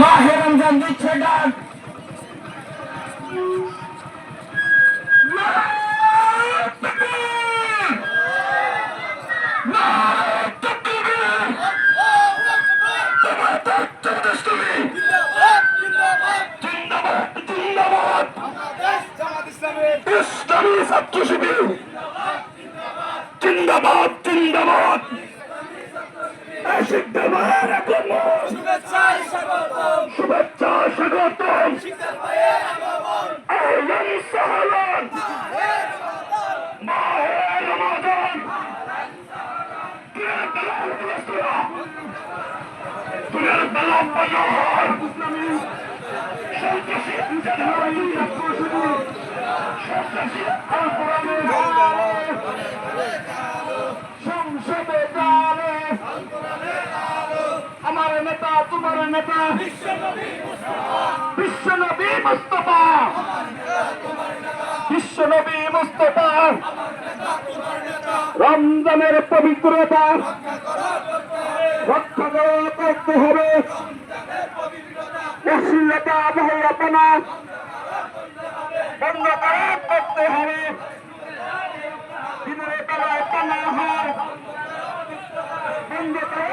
মাহে রমজান দিচ্ছে ডাক ইসলামী ছাত্র শিবির জিন্দাবাদ জিন্দাবাদ শিক্ষা ভাইয়ের এখন শুভেচ্ছা স্বাগতম আহলান সাহলান মাহে রমাদান দুনিয়ার বেলা পানাহার সন্ত্রাসী সন্ত্রাসী আল কোরআনের নেতা, তোমার নেতা। বিশ্বনবী মুস্তফা। বিশ্বনবী মুস্তফা। রমজানের পবিত্রতা রক্ষা করা করতে হবে। অশ্লীলতা বন্ধ করা করতে হবে। দিনের বন্ধ করা